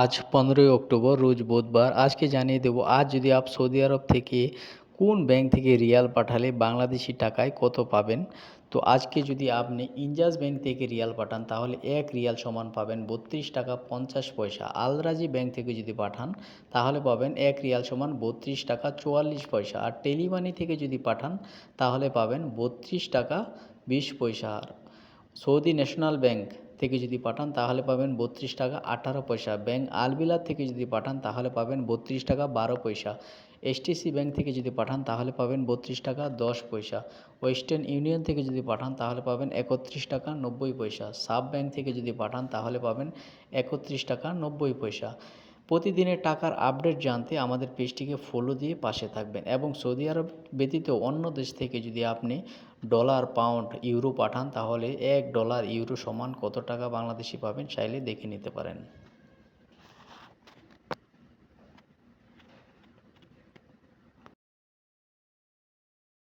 আজ পনেরোই অক্টোবর, রোজ বুধবার। আজকে জানিয়ে দেবো, আজ যদি আপ সৌদি আরব থেকে কোন ব্যাংক থেকে রিয়াল পাঠালে বাংলাদেশি টাকায় কত পাবেন? তো আজকে যদি আপনি ইনজাস ব্যাংক থেকে রিয়াল পাঠান, তাহলে এক রিয়াল সমান পাবেন বত্রিশ টাকা পঞ্চাশ পয়সা। আলরাজি ব্যাংক থেকে যদি পাঠান, তাহলে পাবেন এক রিয়াল সমান বত্রিশ টাকা চুয়াল্লিশ পয়সা। আর টেলিমানি থেকে যদি পাঠান, তাহলে পাবেন বত্রিশ টাকা বিশ পয়সা। আর সৌদি ন্যাশনাল ব্যাংক থেকে যদি পাঠান, তাহলে পাবেন বত্রিশ টাকা আঠারো পয়সা। ব্যাংক আলবিলার থেকে যদি পাঠান, তাহলে পাবেন বত্রিশ টাকা বারো পয়সা। এসটিসি ব্যাংক থেকে যদি পাঠান, তাহলে পাবেন বত্রিশ টাকা দশ পয়সা। ওয়েস্টার্ন ইউনিয়ন থেকে যদি পাঠান, তাহলে পাবেন একত্রিশ টাকা নব্বই পয়সা। সাব ব্যাংক থেকে যদি পাঠান, তাহলে পাবেন একত্রিশ টাকা নব্বই পয়সা। প্রতিদিনের টাকার আপডেট জানতে আমাদের পেজটিকে ফলো দিয়ে পাশে থাকবেন এবং সৌদি আরব ব্যতীত অন্য দেশ থেকে যদি আপনি ডলার পাউন্ড ইউরো পাঠান, তাহলে এক ডলার ইউরো সমান কত টাকা বাংলাদেশি পাবেন, চাইলে দেখে নিতে পারেন।